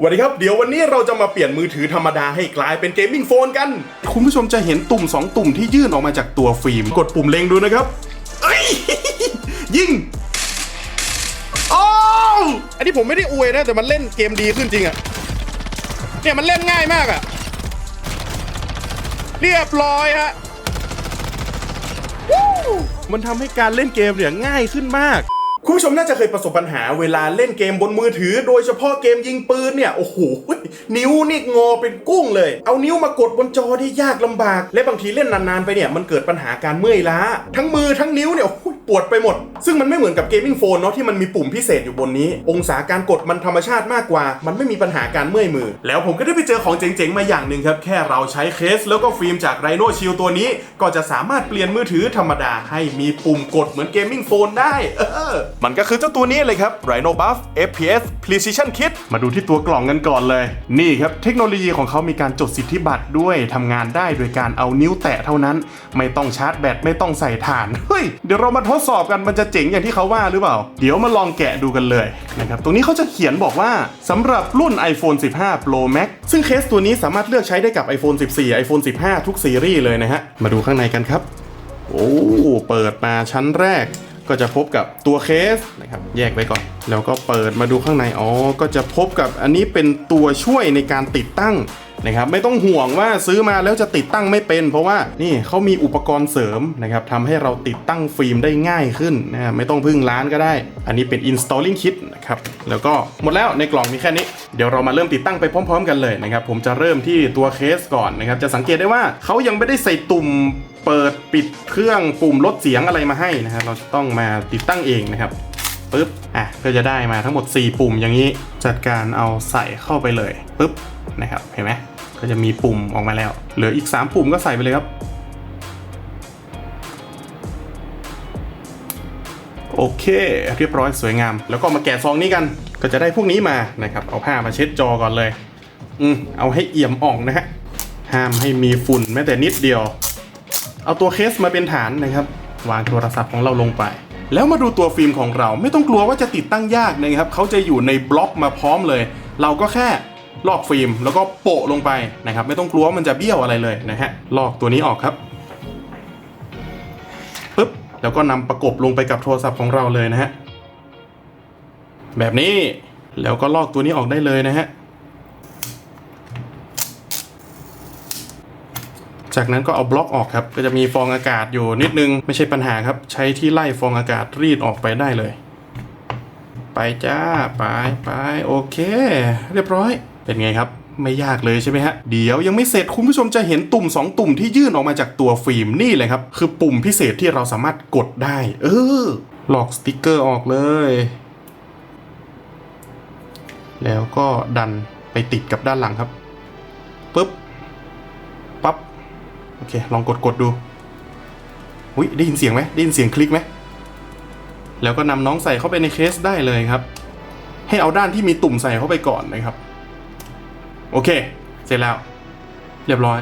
สวัสดีครับ เดี๋ยววันนี้เราจะมาเปลี่ยนมือถือธรรมดาให้กลายเป็นเกมมิ่งโฟนกัน คุณผู้ชมจะเห็นตุ่ม 2 ตุ่มที่ยื่นออกมาจากตัวฟิล์ม กดปุ่มเล็งดูนะครับเอ้ยยิงโอ้อันนี้ผมไม่ได้อวยนะ แต่มันเล่นเกมดีขึ้นจริงอะเนี่ยมันเล่นง่ายมากอะเรียบร้อยฮะมันทำให้การเล่นเกมเนี่ยง่ายขึ้นมาก คุณผู้ชมน่าจะเคยประสบปัญหาเวลาเล่นเกมบนมือถือ โดยเฉพาะเกมยิงปืนเนี่ย โอ้โห นิ้วนี่งอเป็นกุ้งเลย เอานิ้วมากดบนจอที่ยากลำบาก และบางทีเล่นนานๆไปเนี่ยมันเกิดปัญหาการเมื่อยล้า ทั้งมือทั้งนิ้วเนี่ย ปวดไปหมด ซึ่งมันไม่เหมือนกับเกมมิ่งโฟนเนาะที่มันมีปุ่มพิเศษอยู่บนนี้ องศาการกดมันธรรมชาติมากกว่า มันไม่มีปัญหาการเมื่อยมือ แล้วผมก็ได้ไปเจอของเจ๋งๆมาอย่างหนึ่งครับ แค่เราใช้เคสแล้วก็ฟิล์มจากไรโนชิลตัวนี้ ก็จะสามารถเปลี่ยนมือถือธรรมดาให้มีปุ่มกดเหมือนเกมมิ่งโฟนได้เออมันก็คือเจ้าตัวนี้เลยครับ Rhino Buff FPS Precision Kit มาดูที่ตัวกล่องกันก่อนเลย นี่ครับเทคโนโลยีของเขามีการจดสิทธิบัตรด้วยทำงานได้โดยการเอานิ้วแตะเท่านั้น ไม่ต้องชาร์จแบตไม่ต้องใส่ถ่านเฮ้ยเดี๋ยวเรามาทดสอบกันมันจะเจ๋งอย่างที่เขาว่าหรือเปล่า เดี๋ยวมาลองแกะดูกันเลยนะครับตรงนี้เขาจะเขียนบอกว่าสำหรับรุ่น iPhone 15 Pro Max ซึ่งเคสตัวนี้สามารถเลือกใช้ได้กับ iPhone 14 iPhone 15 ทุกซีรีส์เลยนะฮะมาดูข้างในกันครับ โอ้เปิดมาชั้นแรกก็จะพบกับตัวเคสนะครับแยกไว้ก่อน แล้วก็เปิดมาดูข้างในอ๋อก็จะพบกับอันนี้เป็นตัวช่วยในการติดตั้ง นะครับไม่ต้องห่วงว่าซื้อมาแล้วจะติดตั้งไม่เป็น เพราะว่านี่เขามีอุปกรณ์เสริมนะครับทำให้เราติดตั้งฟิล์มได้ง่ายขึ้นนะไม่ต้องพึ่งร้านก็ได้ อันนี้เป็น installing kit นะครับแล้วก็หมดแล้วในกล่องมีแค่นี้ เดี๋ยวเรามาเริ่มติดตั้งไปพร้อม ๆ กันเลยนะครับผมจะเริ่มที่ตัวเคสก่อนนะครับจะสังเกตได้ว่าเขายังไม่ได้ใส่ตุ่มเปิดปิดเครื่องปุ่มลดเสียงอะไรมาให้นะครับเราจะต้องมาติดตั้งเองนะครับ ปึ๊บอะก็จะได้มาทั้งหมด 4 ปุ่มอย่างนี้จัดการเอาใส่เข้าไปเลยปึ๊บนะครับเห็นไหมก็จะมีปุ่มออกมาแล้วเหลืออีก 3 ปุ่มก็ใส่ไปเลยครับโอเค เรียบร้อยสวยงาม แล้วก็มาแกะซองนี้กันก็จะได้พวกนี้มานะครับ เอาผ้ามาเช็ดจอก่อนเลย อืมเอาให้เอี่ยมอ่องนะฮะห้ามให้มีฝุ่นแม้แต่นิดเดียว เอาตัวเคสมาเป็นฐานนะครับ วางโทรศัพท์ของเราลงไป แล้วมาดูตัวฟิล์มของเราไม่ต้องกลัวว่าจะติดตั้งยากนะครับเขาจะอยู่ในบล็อกมาพร้อมเลย เราก็แค่ลอกฟิล์มแล้วก็โปะลงไปนะครับ ไม่ต้องกลัวว่ามันจะเบี้ยวอะไรเลยนะฮะลอกตัวนี้ออกครับปึ๊บแล้วก็นำประกบลงไปกับโทรศัพท์ของเราเลยนะฮะแบบนี้แล้วก็ลอกตัวนี้ออกได้เลยนะฮะ จากนั้นก็เอาบล็อกออกครับ ก็จะมีฟองอากาศอยู่นิดนึง ไม่ใช่ปัญหาครับ ใช้ที่ไล่ฟองอากาศรีดออกไปได้เลย ไปจ้า ไปไปโอเค เรียบร้อย เป็นไงครับไม่ยากเลยใช่ไหมฮะ เดี๋ยวยังไม่เสร็จคุณผู้ชมจะเห็นตุ่ม 2 ตุ่มที่ยื่นออกมาจากตัวฟิล์มนี่เลยครับ คือปุ่มพิเศษที่เราสามารถกดได้ เออหลอกสติกเกอร์ออกเลย แล้วก็ดันไปติดกับด้านหลังครับปึ๊บปั๊บ โอเค ลองกดกดดูอุ้ยได้ยินเสียงไหมได้ยินเสียงคลิกไหมแล้วก็นำน้องใส่เข้าไปในเคสได้เลยครับ ให้เอาด้านที่มีตุ่มใส่เข้าไปก่อนนะครับ โอเค เสร็จแล้ว เรียบร้อย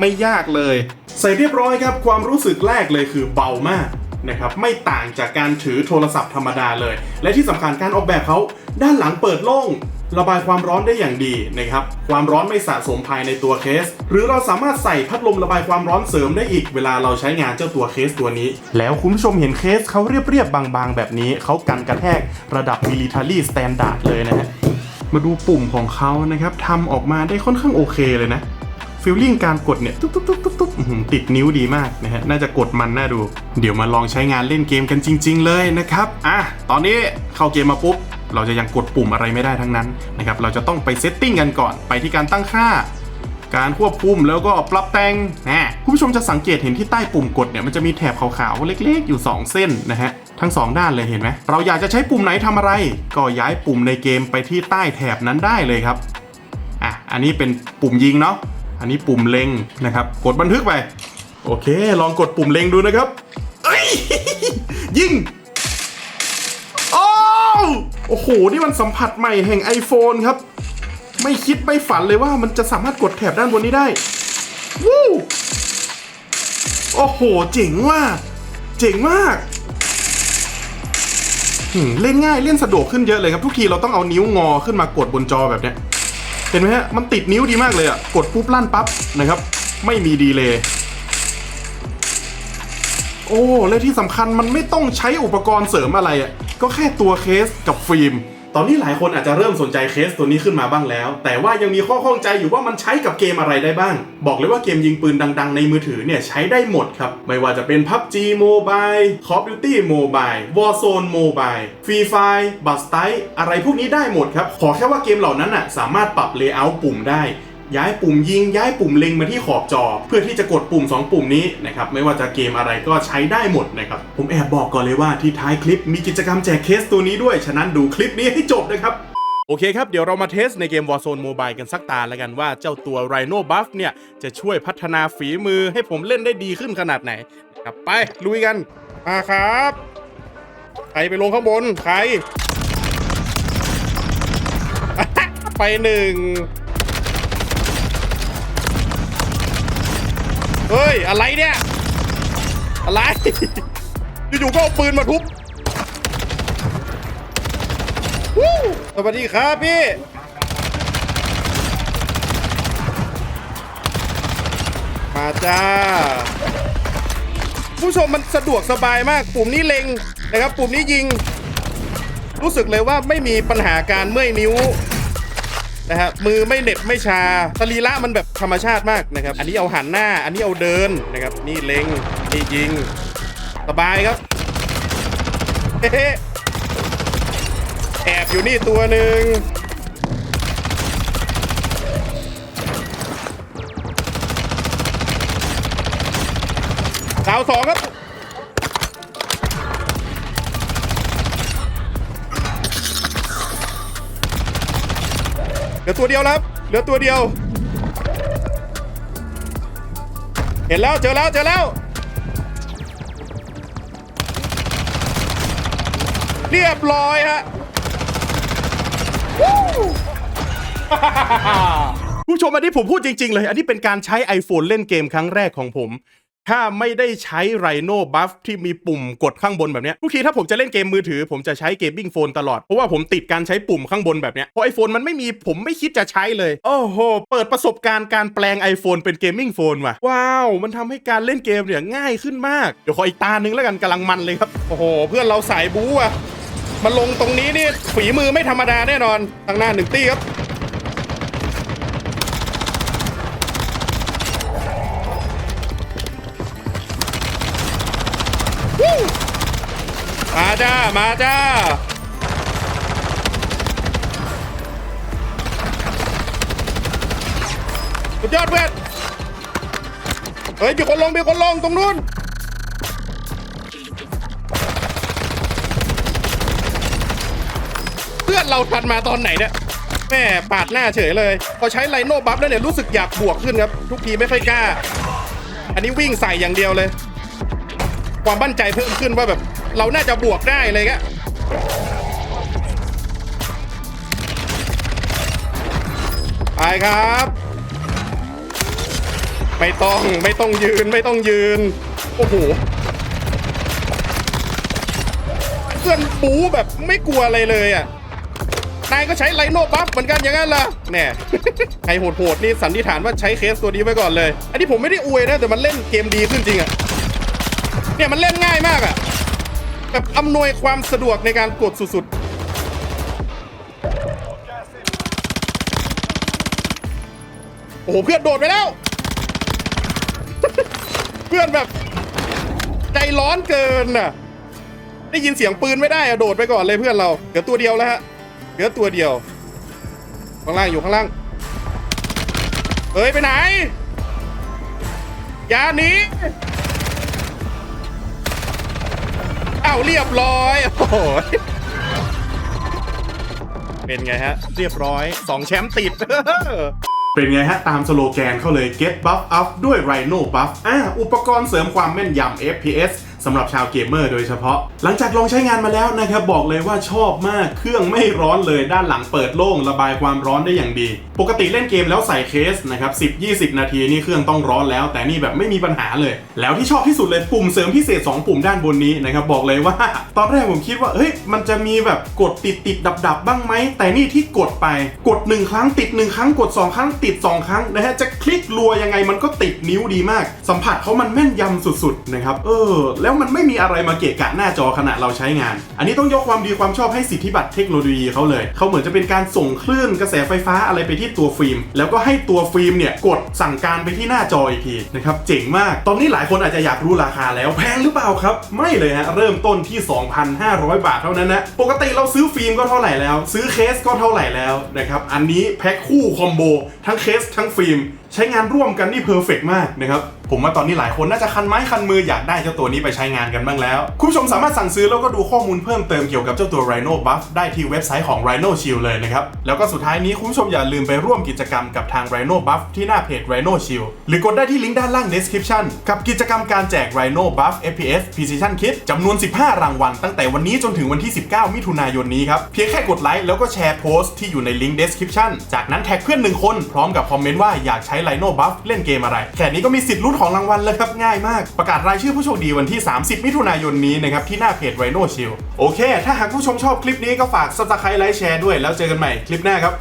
ไม่ยากเลย ใส่เรียบร้อยครับ ความรู้สึกแรกเลยคือเบามากนะครับไม่ต่างจากการถือโทรศัพท์ธรรมดาเลย และที่สำคัญการออกแบบเขาด้านหลังเปิดโล่ง ระบายความร้อนได้อย่างดีนะครับ ความร้อนไม่สะสมภายในตัวเคส หรือเราสามารถใส่พัดลมระบายความร้อนเสริมได้อีกเวลาเราใช้งานเจ้าตัวเคสตัวนี้ แล้วคุณผู้ชมเห็นเคสเขาเรียบๆบางๆ แบบนี้เขากันกระแทกระดับ military standard เลยนะฮะมาดูปุ่มของเขานะครับทำออกมาได้ค่อนข้างโอเคเลยนะฟิลลิ่งการกดเนี่ยตุ๊บตุ๊บตุ๊บตุ๊บตุ๊บติดนิ้วดีมากนะฮะน่าจะกดมันน่าดู เดี๋ยวมาลองใช้งานเล่นเกมกันจริง ๆ เลยนะครับอะตอนนี้เข้าเกมมาปุ๊บ เราจะยังกดปุ่มอะไรไม่ได้ทั้งนั้นนะครับ เราจะต้องไปเซตติ้งกันก่อน ไปที่การตั้งค่า การควบคุมแล้วก็ปรับแต่งนะคุณผู้ชมจะสังเกตเห็นที่ใต้ปุ่มกดเนี่ยมันจะมีแถบขาวๆ เล็กๆ อยู่ 2 เส้นนะฮะ ทั้ง 2 ด้านเลยเห็นไหม เราอยากจะใช้ปุ่มไหนทำอะไร ก็ย้ายปุ่มในเกมไปที่ใต้แถบนั้นได้เลยครับ อะ อันนี้เป็นปุ่มยิงเนาะ อันนี้ปุ่มเล็งนะครับ กดบันทึกไป โอเค ลองกดปุ่มเล็งดูนะครับเอ้ยยิง โอ้โห นี่มันสัมผัสใหม่แห่ง iPhone ครับ ไม่คิดไม่ฝันเลยว่ามันจะสามารถกดแถบด้านบนนี้ได้วู้โอ้โห เจ๋งว่ะเจ๋งมากเล่นง่ายเล่นสะดวกขึ้นเยอะเลยครับ ทุกทีเราต้องเอานิ้วงอขึ้นมากดบนจอแบบเนี้ยเห็นไหมฮะ มันติดนิ้วดีมากเลยอะ กดปุ๊บลั่นปั๊บนะครับ ไม่มีดีเลยโอ้ และที่สำคัญมันไม่ต้องใช้อุปกรณ์เสริมอะไรอะ ก็แค่ตัวเคสกับฟิล์ม ตอนนี้หลายคนอาจจะเริ่มสนใจเคสตัวนี้ขึ้นมาบ้างแล้ว แต่ว่ายังมีข้อข้องใจอยู่ว่ามันใช้กับเกมอะไรได้บ้าง บอกเลยว่าเกมยิงปืนดังๆ ในมือถือเนี่ยใช้ได้หมดครับ ไม่ว่าจะเป็น PUBG Mobile Call of Duty Mobile Warzone Mobile Free Fire b u s t i อะไรพวกนี้ได้หมดครับ ขอแค่ว่าเกมเหล่านั้นอะสามารถปรับ Layout ปุ่มได้ ย้ายปุ่มยิง ย้ายปุ่มเล็งมาที่ขอบจอ เพื่อที่จะกดปุ่ม 2 ปุ่มนี้นะครับไม่ว่าจะเกมอะไรก็ใช้ได้หมดนะครับผมแอบบอกก่อนเลยว่าที่ท้ายคลิปมีกิจกรรมแจกเคสตัวนี้ด้วย ฉะนั้นดูคลิปนี้ให้จบนะครับโอเคครับ เดี๋ยวเรามาเทสในเกม Warzone Mobile กันสักตาแล้วกันว่าเจ้าตัว Rhino Buff เนี่ยจะช่วยพัฒนาฝีมือให้ผมเล่นได้ดีขึ้นขนาดไหนนะครับไป ลุยกัน มาครับ ใครไปลงข้างบน ใคร ไปหนึ่ง เฮ้ย อะไรเนี่ย อะไร อยู่ๆก็เอาปืนมาทุบสวัสดีครับพี่ มาจ้า ผู้ชมมันสะดวกสบายมาก ปุ่มนี้เล็งนะครับ ปุ่มนี้ยิง รู้สึกเลยว่าไม่มีปัญหาการเมื่อยนิ้ว นะฮะมือไม่เหน็บไม่ชาสรีระมันแบบธรรมชาติมากนะครับ อันนี้เอาหันหน้า อันนี้เอาเดินนะครับ นี่เล็งนี่ยิง สบายครับแอบอยู่นี่ตัวหนึ่งดาวสองครับ ลือตัวเดียวแล้วครับเหลือตัวเดียว เห็นแล้วเจอแล้วเจอแล้ว เรียบร้อยฮะผู้ชมอันนี้ผมพูดจริง ๆ เลย อันนี้เป็นการใช้ iPhone เล่นเกมครั้งแรกของผม ถ้าไม่ได้ใช้ไรโนบัฟที่มีปุ่มกดข้างบนแบบเนี้ยทุกทีถ้าผมจะเล่นเกมมือถือ ผมจะใช้เกมบิ้งโฟนตลอด เพราะว่าผมติดการใช้ปุ่มข้างบนแบบเนี้ยเพราะไอโฟนมันไม่มีผมไม่คิดจะใช้เลย โอ้โห เปิดประสบการณ์การแปลง iPhone เป็นเกมมิ่งโฟนว่ะ ว้าว มันทำให้การเล่นเกมเนี่ยง่ายขึ้นมาก เดี๋ยวขออีกตาหนึ่งแล้วกันกำลังมันเลยครับ โอ้โห เพื่อนเราสายบู๊อะมาลงตรงนี้นี่ฝีมือไม่ธรรมดาแน่นอนทางหน้าหนึ่งตี้ครับ มาจ้า มาจ้า สุดยอดเพื่อน เฮ้ยมีคนลงมีคนลงตรงนู้น เพื่อนเราทันมาตอนไหนเนี่ยแม่ปาดหน้าเฉยเลย พอใช้ไลโนบัฟแล้วเนี่ยรู้สึกอยากบวกขึ้นครับ ทุกทีไม่ค่อยกล้า อันนี้วิ่งใส่อย่างเดียวเลย ความมั่นใจเพิ่มขึ้นว่าแบบ เราน่าจะบวกได้เลยกะไปครับ ไม่ต้องไม่ต้องยืนไม่ต้องยืน โอ้โหเพื่อนบูแบบไม่กลัวอะไรเลยอะ นายก็ใช้ไลโนบัฟเหมือนกันอย่างนั้นล่ะแน่ใครโหดๆนี่สันนิษฐานว่าใช้เคสตัวนี้ไว้ก่อนเลย อันนี้ผมไม่ได้อวยนะ แต่มันเล่นเกมดีขึ้นจริงอะ เนี่ยมันเล่นง่ายมากอะ แบบอำนวยความสะดวกในการกดสุดๆ โอ้โห เพื่อนโดดไปแล้ว เพื่อนแบบ ใจร้อนเกินน่ะ ได้ยินเสียงปืนไม่ได้อะโดดไปก่อนเลยเพื่อนเรา เหลือตัวเดียวแล้วฮะ เหลือตัวเดียว ข้างล่างอยู่ข้างล่างเฮ้ย ไปไหนอย่าหนี อ้าวเรียบร้อย โอ้โห เป็นไงฮะ เรียบร้อย2แชมป์ติด เป็นไงฮะ ตามสโลแกนเขาเลย get buff up ด้วย Rhino buff อ่าอุปกรณ์เสริมความแม่นยำ FPS สำหรับชาวเกมเมอร์โดยเฉพาะ หลังจากลองใช้งานมาแล้วนะครับบอกเลยว่าชอบมากเครื่องไม่ร้อนเลยด้านหลังเปิดโล่งระบายความร้อนได้อย่างดี ปกติเล่นเกมแล้วใส่เคสนะครับ10-20 นาทีนี่เครื่องต้องร้อนแล้ว แต่นี่แบบไม่มีปัญหาเลย แล้วที่ชอบที่สุดเลยปุ่มเสริมพิเศษ 2 ปุ่มด้านบนนี้นะครับบอกเลยว่า ตอนแรกผมคิดว่าเฮ้ยมันจะมีแบบกดติดติดดับดับบ้างไหมแต่นี่ที่กดไปกด 1 ครั้งติด 1 ครั้งกด 2 ครั้งติด 2 ครั้งนะฮะจะคลิกรัวยังไงมันก็ติดนิ้วดีมาก สัมผัสเขามันแม่นยำสุดๆนะครับเออแล้วแล้วมันไม่มีอะไรมาเกะกะหน้าจอขณะเราใช้งาน อันนี้ต้องยกความดีความชอบให้สิทธิบัตรเทคโนโลยีเขาเลย เขาเหมือนจะเป็นการส่งคลื่นกระแสไฟฟ้าอะไรไปที่ตัวฟิล์ม แล้วก็ให้ตัวฟิล์มเนี่ยกดสั่งการไปที่หน้าจออีกทีนะครับ เจ๋งมาก ตอนนี้หลายคนอาจจะอยากรู้ราคาแล้วแพงหรือเปล่าครับ ไม่เลยฮะ เริ่มต้นที่ 2,500 บาทเท่านั้นนะ ปกติเราซื้อฟิล์มก็เท่าไหร่แล้ว ซื้อเคสก็เท่าไหร่แล้วนะครับ อันนี้แพ็คคู่คอมโบทั้งเคสทั้งฟิล์มใช้งานร่วมกันนี่เพอร์เฟกมากนะครับ ผมว่าตอนนี้หลายคนน่าจะคันไม้คันมืออยากได้เจ้าตัวนี้ไปใช้งานกันบ้างแล้ว คุณผู้ชมสามารถสั่งซื้อแล้วก็ดูข้อมูลเพิ่มเติมเกี่ยวกับเจ้าตัว Rhino Buff ได้ที่เว็บไซต์ของ Rhino Shield เลยนะครับ แล้วก็สุดท้ายนี้คุณผู้ชมอย่าลืมไปร่วมกิจกรรมกับทาง Rhino Buff ที่หน้าเพจ Rhino Shield หรือกดได้ที่ลิงก์ด้านล่าง description กับกิจกรรมการแจก Rhino Buff FPS Precision Kit จำนวน 15 รางวัลตั้งแต่วันนี้จนถึงวันที่ 19 มิถุนายนนี้ครับเพียงแค่กดไลค์แล้วก็แชร์โพสต์ที่อยู่ในลิงก์ description จากนั้นแท็กเพื่อนหนึ่งคนพร้อมกับคอมเมนต์ว่าอยากใช้ Rhino Buff เล่นเกมอะไรแค่นี้ก็มีสิทธิ์ลุ้นของรางวัลเลยครับง่ายมาก ประกาศรายชื่อผู้โชคดีวันที่ 30 มิถุนายนนี้นะครับที่หน้าเพจไรโนชิลโอเค ถ้าหากผู้ชมชอบคลิปนี้ก็ฝาก subscribe ไลค์แชร์ด้วยแล้วเจอกันใหม่คลิปหน้าครับ